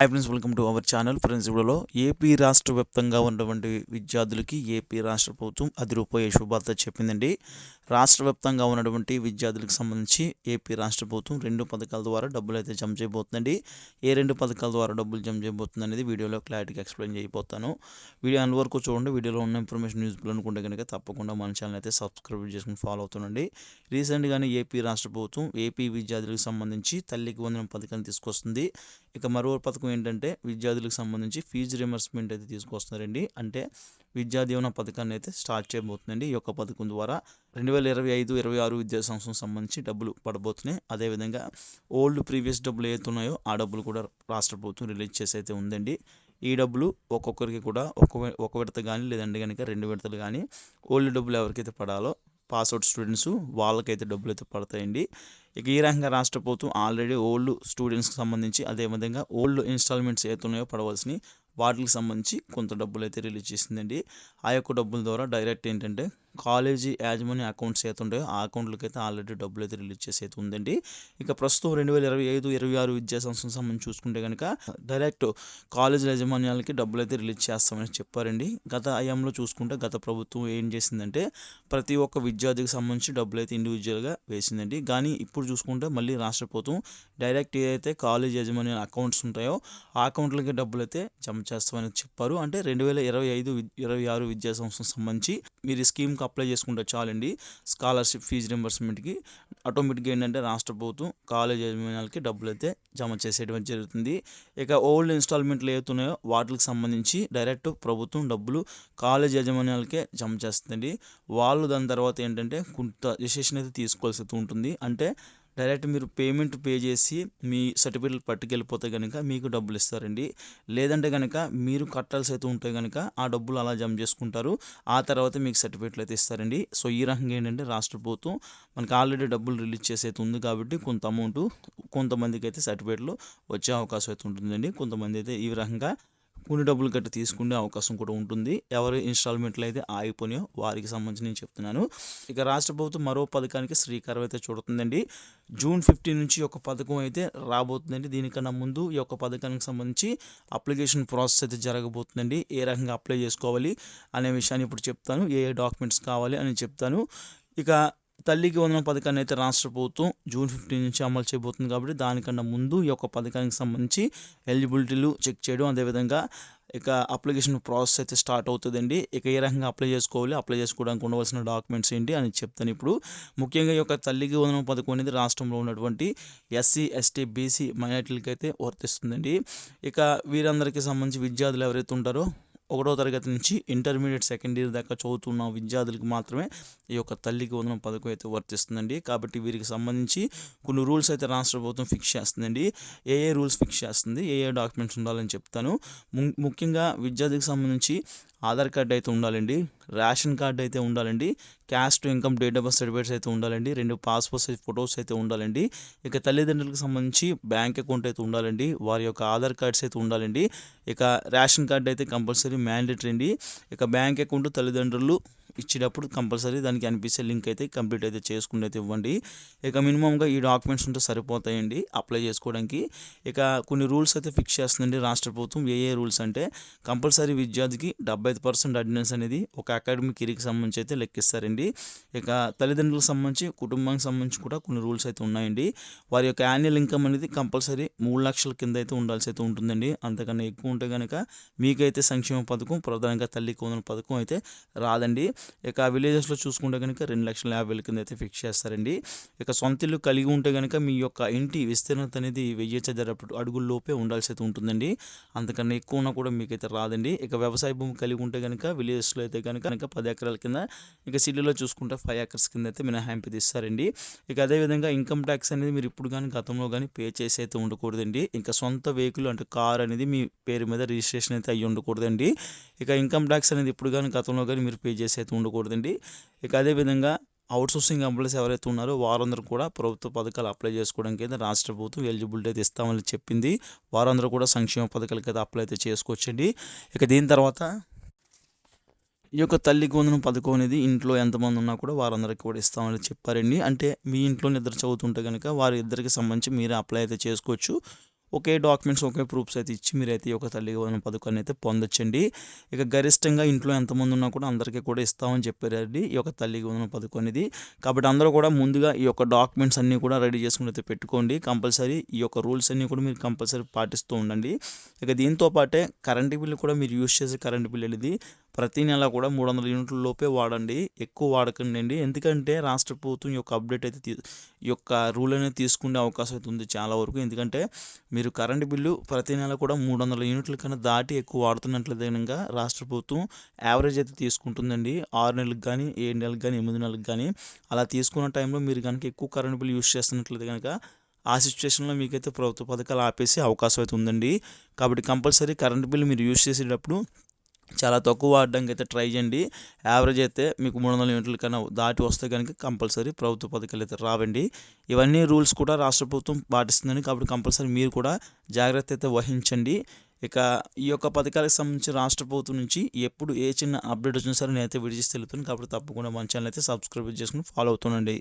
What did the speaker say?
Hi friends welcome to our channel friends ఇప్పుడులో AP రాష్ట్ర వ్యాప్తంగా ఉన్నటువంటి విద్యార్థులకి ఏపీ రాష్ట్ర ప్రభుత్వం అది రూపాయి శుభార్త చెప్పిందండి. రాష్ట్ర వ్యాప్తంగా ఉన్నటువంటి విద్యార్థులకు సంబంధించి ఏపీ రాష్ట్ర ప్రభుత్వం రెండు పథకాల ద్వారా డబ్బులు అయితే జమ చేయబోతుందండి. ఏ రెండు పథకాల ద్వారా డబ్బులు జమ చేయబోతుంది అనేది వీడియోలో క్లారిటీగా ఎక్స్ప్లెయిన్ చేయబోతాను. వీడియో అన్ని వరకు చూడండి. వీడియోలో ఉన్న ఇన్ఫర్మేషన్ యూజ్ఫుల్ అనుకుంటే కనుక తప్పకుండా మన ఛానల్ అయితే సబ్స్క్రైబ్ చేసుకుని ఫాలో అవుతుండండి. రీసెంట్గానే ఏపీ రాష్ట్ర ప్రభుత్వం ఏపీ విద్యార్థులకు సంబంధించి తల్లికి వందనం పథకాన్ని తీసుకొస్తుంది. ఇక మరో పథకం ఏంటంటే విద్యార్థులకు సంబంధించి ఫీజు రిమర్స్మెంట్ అయితే తీసుకొస్తున్నారండి. అంటే విద్యా దీవెన పథకాన్ని అయితే స్టార్ట్ చేయబోతుందండి. ఈ యొక్క పథకం ద్వారా రెండు వేల ఇరవై ఐదు ఇరవై ఆరు విద్యా సంవత్సరం సంబంధించి డబ్బులు పడబోతున్నాయి. అదేవిధంగా ఓల్డ్ ప్రీవియస్ డబ్బులు ఏవైతే ఉన్నాయో ఆ డబ్బులు కూడా రాష్ట్ర ప్రభుత్వం రిలీజ్ చేసి అయితే ఉందండి. ఈ డబ్బులు ఒక్కొక్కరికి కూడా ఒక ఒక విడత కానీ లేదంటే కనుక రెండు విడతలు కానీ ఓల్డ్ డబ్బులు ఎవరికైతే పడాలో పాస్అవుట్ స్టూడెంట్స్ వాళ్ళకైతే డబ్బులు అయితే పడతాయండి. ఇక ఈ రకంగా రాష్ట్ర ప్రభుత్వం ఆల్రెడీ ఓల్డ్ స్టూడెంట్స్కి సంబంధించి అదేవిధంగా ఓల్డ్ ఇన్స్టాల్మెంట్స్ ఏవైతే ఉన్నాయో పడవలసినవి వాటికి సంబంధించి కొంత డబ్బులు అయితే రిలీజ్ చేసిందండి. ఆ యొక్క డబ్బుల ద్వారా డైరెక్ట్ ఏంటంటే కాలేజీ యాజమాన్య అకౌంట్స్ అయితే ఉంటాయో ఆ అకౌంట్లకి అయితే ఆల్రెడీ డబ్బులు అయితే రిలీజ్ చేసి అయితే ఉందండి. ఇక ప్రస్తుతం రెండు వేల ఇరవై ఐదు ఇరవై ఆరు విద్యా సంవత్సరం సంబంధించి చూసుకుంటే కనుక డైరెక్ట్ కాలేజ్ యాజమాన్యాలకి డబ్బులు అయితే రిలీజ్ చేస్తామని చెప్పారండి. గత అయంలో చూసుకుంటే గత ప్రభుత్వం ఏం చేసిందంటే ప్రతి ఒక్క విద్యార్థికి సంబంధించి డబ్బులు అయితే ఇండివిజువల్గా వేసిందండి. కానీ ఇప్పుడు చూసుకుంటే మళ్ళీ రాష్ట్ర ప్రభుత్వం డైరెక్ట్ ఏదైతే కాలేజ్ యాజమాన్య అకౌంట్స్ ఉంటాయో ఆ అకౌంట్లకి డబ్బులు అయితే జమ చేస్తామని చెప్పారు. అంటే రెండు వేల ఇరవై ఐదు ఇరవై ఆరు విద్యా సంవత్సరం సంబంధించి మీరు ఈ స్కీమ్కి అప్లై చేసుకుంటే చాలండి. స్కాలర్షిప్ ఫీజు రింబర్స్మెంట్కి ఆటోమేటిక్గా ఏంటంటే రాష్ట్ర ప్రభుత్వం కాలేజ్ యాజమాన్యాలకి డబ్బులు అయితే జమ చేసేయడం జరుగుతుంది. ఇక ఓల్డ్ ఇన్స్టాల్మెంట్లు ఏవైతున్నాయో వాటికి సంబంధించి డైరెక్ట్ ప్రభుత్వం డబ్బులు కాలేజ్ యాజమాన్యాలకే జమ చేస్తుందండి. వాళ్ళు దాని తర్వాత ఏంటంటే కొంత రిజిస్ట్రేషన్ అయితే తీసుకోవాల్సి ఉంటుంది. అంటే డైరెక్ట్ మీరు పేమెంట్ పే చేసి మీ సర్టిఫికెట్లు పట్టుకెళ్ళిపోతే కనుక మీకు డబ్బులు ఇస్తారండి. లేదంటే కనుక మీరు కట్టాల్సి అయితే ఉంటే కనుక ఆ డబ్బులు అలా జమ చేసుకుంటారు. ఆ తర్వాత మీకు సర్టిఫికెట్లు అయితే ఇస్తారండి. సో ఈ రకంగా ఏంటంటే రాష్ట్ర ప్రభుత్వం మనకి ఆల్రెడీ డబ్బులు రిలీజ్ చేసి అయితే ఉంది కాబట్టి కొంత అమౌంట్ కొంతమందికి అయితే సర్టిఫికేట్లు వచ్చే అవకాశం అయితే ఉంటుందండి. కొంతమంది అయితే ఈ రకంగా కొన్ని డబ్బులు గట్టి తీసుకునే అవకాశం కూడా ఉంటుంది. ఎవరు ఇన్స్టాల్మెంట్లు అయితే ఆగిపోయినాయో వారికి సంబంధించి నేను చెప్తున్నాను. ఇక రాష్ట్ర ప్రభుత్వం మరో పథకానికి శ్రీకారం అయితే చూడుతుందండి జూన్ ఫిఫ్టీన్ నుంచి ఒక పథకం అయితే రాబోతుందండి. దీనికన్నా ముందు ఈ యొక్క పథకానికి సంబంధించి అప్లికేషన్ ప్రాసెస్ అయితే జరగబోతుందండి. ఏ రకంగా అప్లై చేసుకోవాలి అనే విషయాన్ని ఇప్పుడు చెప్తాను. ఏ ఏ డాక్యుమెంట్స్ కావాలి అని చెప్తాను. ఇక తల్లికి వందనం పథకాన్ని అయితే రాష్ట్ర ప్రభుత్వం జూన్ ఫిఫ్టీన్ నుంచి అమలు చేయబోతుంది కాబట్టి దానికన్నా ముందు ఈ యొక్క పథకానికి సంబంధించి ఎలిజిబిలిటీలు చెక్ చేయడం అదేవిధంగా ఇక అప్లికేషన్ ప్రాసెస్ అయితే స్టార్ట్ అవుతుందండి. ఇక ఏ రకంగా అప్లై చేసుకోవాలి అప్లై చేసుకోవడానికి ఉండవలసిన డాక్యుమెంట్స్ ఏంటి అని చెప్తాను ఇప్పుడు. ముఖ్యంగా ఈ యొక్క తల్లికి వందనం పథకం అనేది రాష్ట్రంలో ఉన్నటువంటి ఎస్సీ ఎస్టీ బీసీ మైనార్టీలకి అయితే వర్తిస్తుందండి. ఇక వీరందరికీ సంబంధించి విద్యార్థులు ఎవరైతే ఉంటారో ఒకటో తరగతి నుంచి ఇంటర్మీడియట్ సెకండ్ ఇయర్ దాకా చదువుతున్న విద్యార్థులకు మాత్రమే ఈ యొక్క తల్లికి వందనం పథకం అయితే వర్తిస్తుందండి. కాబట్టి వీరికి సంబంధించి కొన్ని రూల్స్ అయితే రాష్ట్ర ప్రభుత్వం ఫిక్స్ చేస్తుందండి. ఏ ఏ రూల్స్ ఫిక్స్ చేస్తుంది ఏ ఏ డాక్యుమెంట్స్ ఉండాలని చెప్తాను. ముఖ్యంగా విద్యార్థికి సంబంధించి ఆధార్ కార్డు అయితే ఉండాలండి. రేషన్ కార్డు అయితే ఉండాలండి caste income date of birth certificates అయితే ఉండాలండి రెండు పాస్పోర్ట్ సైజ్ ఫొటోస్ అయితే ఉండాలండి ఇక తల్లిదండ్రులకు సంబంధించి బ్యాంక్ అకౌంట్ అయితే ఉండాలండి వారి యొక్క ఆధార్ కార్డ్స్ అయితే ఉండాలండి ఇక రేషన్ కార్డు అయితే కంపల్సరీ మ్యాండేటరీ అండి ఇక బ్యాంక్ అకౌంట్ తల్లిదండ్రులు ఇచ్చేటప్పుడు కంపల్సరీ దానికి అనిపిస్తే లింక్ అయితే కంప్లీట్ అయితే చేసుకుని అయితే ఇవ్వండి. ఇక మినిమంగా ఈ డాక్యుమెంట్స్ ఉంటే సరిపోతాయండి అప్లై చేసుకోవడానికి. ఇక కొన్ని రూల్స్ అయితే ఫిక్స్ చేస్తుందండి రాష్ట్ర ప్రభుత్వం. ఏ ఏ రూల్స్ అంటే కంపల్సరీ విద్యార్థికి డెబ్బై ఐదు పర్సెంట్ అటెండెన్స్ అనేది ఒక అకాడమిక్ ఇయర్కి సంబంధించి అయితే లెక్కిస్తారండి. ఇక తల్లిదండ్రులకు సంబంధించి కుటుంబానికి సంబంధించి కూడా కొన్ని రూల్స్ అయితే ఉన్నాయండి. వారి యొక్క యాన్యువల్ ఇన్కమ్ అనేది కంపల్సరీ మూడు లక్షల కింద అయితే ఉండాల్సి అయితే ఉంటుందండి. అంతకన్నా ఎక్కువ ఉంటే కనుక మీకైతే సంక్షేమ పథకం ప్రధానంగా తల్లి కోదన పథకం అయితే రాదండి. ఇక విలేజెస్లో చూసుకుంటే కనుక రెండు లక్షల యాభై వేల కింద అయితే ఫిక్స్ చేస్తారండి. ఇక సొంత ఇల్లు కలిగి ఉంటే కనుక మీ యొక్క ఇంటి విస్తీర్ణత అనేది వెయ్యి చదరపు అడుగుల్లోపే ఉండాల్సి అయితే ఉంటుందండి. అంతకన్నా ఎక్కువ ఉన్నా కూడా మీకైతే రాదండి. ఇక వ్యవసాయ భూమి కలిగి ఉంటే కనుక విలేజెస్లో అయితే కనుక కనుక పది ఎకరాల కింద ఇక సిటీలో చూసుకుంటే ఫైవ్ ఎకర్స్ కింద అయితే మినహాయింపు తీస్తారండి. ఇక అదేవిధంగా ఇన్కమ్ ట్యాక్స్ అనేది మీరు ఇప్పుడు కానీ గతంలో కానీ పే చేసి అయితే ఉండకూడదండి. ఇంకా సొంత వెహికల్ అంటే కార్ అనేది మీ పేరు మీద రిజిస్ట్రేషన్ అయితే అయ్యి ఉండకూడదండి. ఇక ఇన్కమ్ ట్యాక్స్ అనేది ఇప్పుడు కానీ గతంలో కానీ మీరు పే చేసి అయితే ఉండకూడదండి. ఇక అదేవిధంగా అవుట్సోర్సింగ్ ఎంప్లాయీస్ ఎవరైతే ఉన్నారో వారందరూ కూడా ప్రభుత్వ పథకాలు అప్లై చేసుకోవడానికి అయితే రాష్ట్ర ప్రభుత్వం ఎలిజిబిలిటీ అయితే ఇస్తామని చెప్పింది. వారందరూ కూడా సంక్షేమ పథకాలకి అయితే అప్లై అయితే చేసుకోవచ్చండి. ఇక దీని తర్వాత ఈ యొక్క తల్లి వందనం పథకం అనేది ఇంట్లో ఎంతమంది ఉన్నా కూడా వారందరికీ కూడా ఇస్తామని చెప్పారండి. అంటే మీ ఇంట్లో ఇద్దరు చదువుతుంటే కనుక వారి ఇద్దరికి సంబంధించి మీరే అప్లై అయితే చేసుకోవచ్చు. ఒకే డాక్యుమెంట్స్ ఒకే ప్రూఫ్స్ అయితే ఇచ్చి మీరైతే ఒక తల్లి తల్లికి పథకాన్ని అయితే పొందొచ్చండి. ఇక గరిష్టంగా ఇంట్లో ఎంతమంది ఉన్నా కూడా అందరికీ కూడా ఇస్తామని చెప్పారండి ఈ యొక్క తల్లి వందన పథకం అనేది. కాబట్టి అందరూ కూడా ముందుగా ఈ యొక్క డాక్యుమెంట్స్ అన్నీ కూడా రెడీ చేసుకుని అయితే పెట్టుకోండి. కంపల్సరీ ఈ యొక్క రూల్స్ అన్నీ కూడా మీరు కంపల్సరీ పాటిస్తూ ఉండండి. ఇక దీంతో పాటే కరెంటు బిల్లు కూడా మీరు యూస్ చేసే కరెంటు బిల్ అనేది ప్రతి నెల కూడా మూడు వందల యూనిట్ల లోపే వాడండి. ఎక్కువ వాడకండి అండి ఎందుకంటే రాష్ట్ర ప్రభుత్వం యొక్క అప్డేట్ అయితే తీ ఈ యొక్క రూల్ అనేది తీసుకునే అవకాశం అయితే ఉంది చాలా వరకు. ఎందుకంటే మీరు కరెంటు బిల్లు ప్రతి నెల కూడా మూడు వందల యూనిట్ల కన్నా దాటి ఎక్కువ వాడుతున్నట్లయితే కనుక రాష్ట్ర ప్రభుత్వం యావరేజ్ అయితే తీసుకుంటుందండి. ఆరు నెలలకు కానీ ఏడు నెలలకు కానీ ఎనిమిది నెలలకు కానీ అలా తీసుకున్న టైంలో మీరు కనుక ఎక్కువ కరెంటు బిల్లు యూస్ చేస్తున్నట్లయితే కనుక ఆ సిచ్యువేషన్లో మీకైతే ప్రభుత్వ పథకాలు ఆపేసే అవకాశం అయితే ఉందండి. కాబట్టి కంపల్సరీ కరెంటు బిల్లు మీరు యూస్ చేసేటప్పుడు చాలా తక్కువ వాడడానికి అయితే ట్రై చేయండి. యావరేజ్ అయితే మీకు మూడు వందల యూనిట్ల కన్నా దాటి వస్తే కనుక కంపల్సరీ ప్రభుత్వ పథకాలు అయితే రావండి. ఇవన్నీ రూల్స్ కూడా రాష్ట్ర ప్రభుత్వం పాటిస్తుందని కాబట్టి కంపల్సరీ మీరు కూడా జాగ్రత్త అయితే వహించండి. ఇక ఈ యొక్క పథకాలకు సంబంధించి రాష్ట్ర ప్రభుత్వం నుంచి ఎప్పుడు ఏ చిన్న అప్డేట్ వచ్చినా సరే నేనైతే విడిచి తెలుపుతాను కాబట్టి తప్పకుండా మన ఛానల్ అయితే సబ్స్క్రైబ్ చేసుకుని ఫాలో అవుతుండండి.